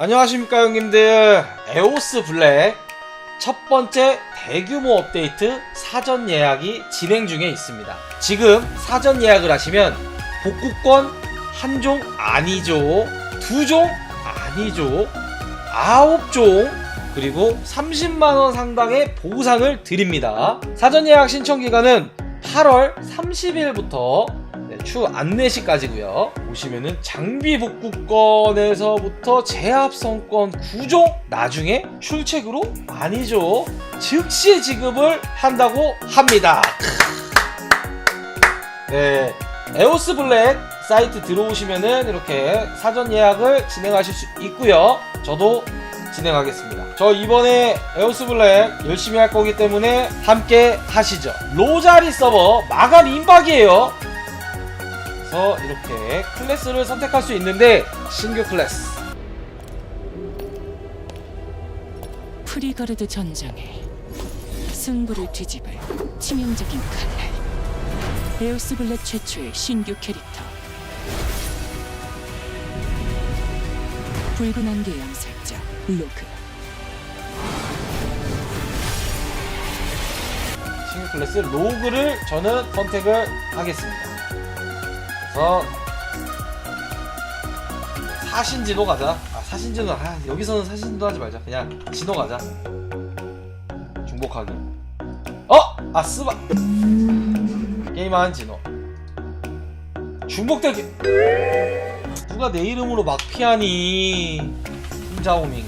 안녕하십니까 형님들. 에오스 블랙 첫 번째 대규모 업데이트 사전 예약이 진행 중에 있습니다. 지금 사전 예약을 하시면 복구권 한 종 아니죠 두 종 아니죠 아홉 종 그리고 30만원 상당의 보상을 드립니다. 사전 예약 신청 기간은 8월 30일부터 네, 추 안내시까지고요. 보시면은 장비 복구권에서부터 제압성권 9종 나중에 출첵으로 아니죠. 즉시 지급을 한다고 합니다. 네, 에오스 블랙 사이트 들어오시면은 이렇게 사전 예약을 진행하실 수 있고요. 저도 진행하겠습니다. 저 이번에 에오스 블랙 열심히 할 거기 때문에 함께 하시죠. 로자리 서버 마감 임박이에요. 그래서 이렇게 클래스를 선택할 수 있는데 신규 클래스. 프리거르드 전장에 승부를 뒤집을 치명적인 칼날. 에오스 블랙 최초의 신규 캐릭터. 붉은 안개 양살자 로그. 신규 클래스 로그를 저는 선택을 하겠습니다. 그래서 사신지도 가자. 아 사신지도 아 여기서는 사신지도 하지 말자. 그냥 진호 가자. 중복하기. 어? 아 스바 게임한 진호. 중복되기. 누가 내 이름으로 막 피하니? 풍자오밍.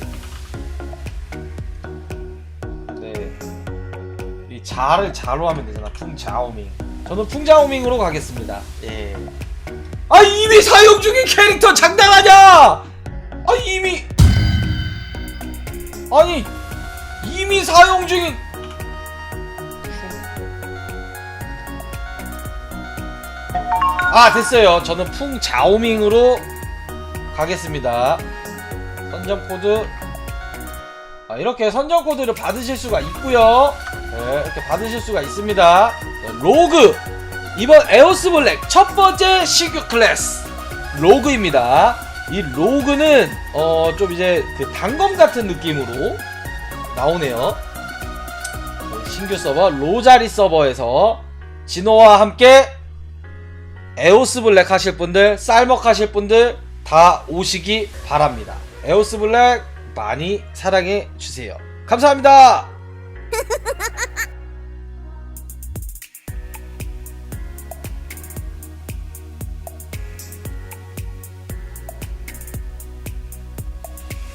네. 이 자를 자로 하면 되잖아. 풍자오밍. 저는 풍자오밍으로 가겠습니다. 예. 아 이미 사용 중인 캐릭터 장난하냐? 아 이미 아니 이미 사용 중인 아 됐어요. 저는 풍자오밍으로 가겠습니다. 선정 코드 아, 이렇게 선정 코드를 받으실 수가 있고요. 네, 이렇게 받으실 수가 있습니다. 네, 로그 이번 에오스 블랙 첫 번째 신규 클래스 로그입니다. 이 로그는 어 좀 이제 그 단검 같은 느낌으로 나오네요. 네, 신규 서버 로자리 서버에서 진호와 함께 에오스 블랙 하실 분들, 쌀먹 하실 분들 다 오시기 바랍니다. 에오스 블랙 많이 사랑해 주세요. 감사합니다.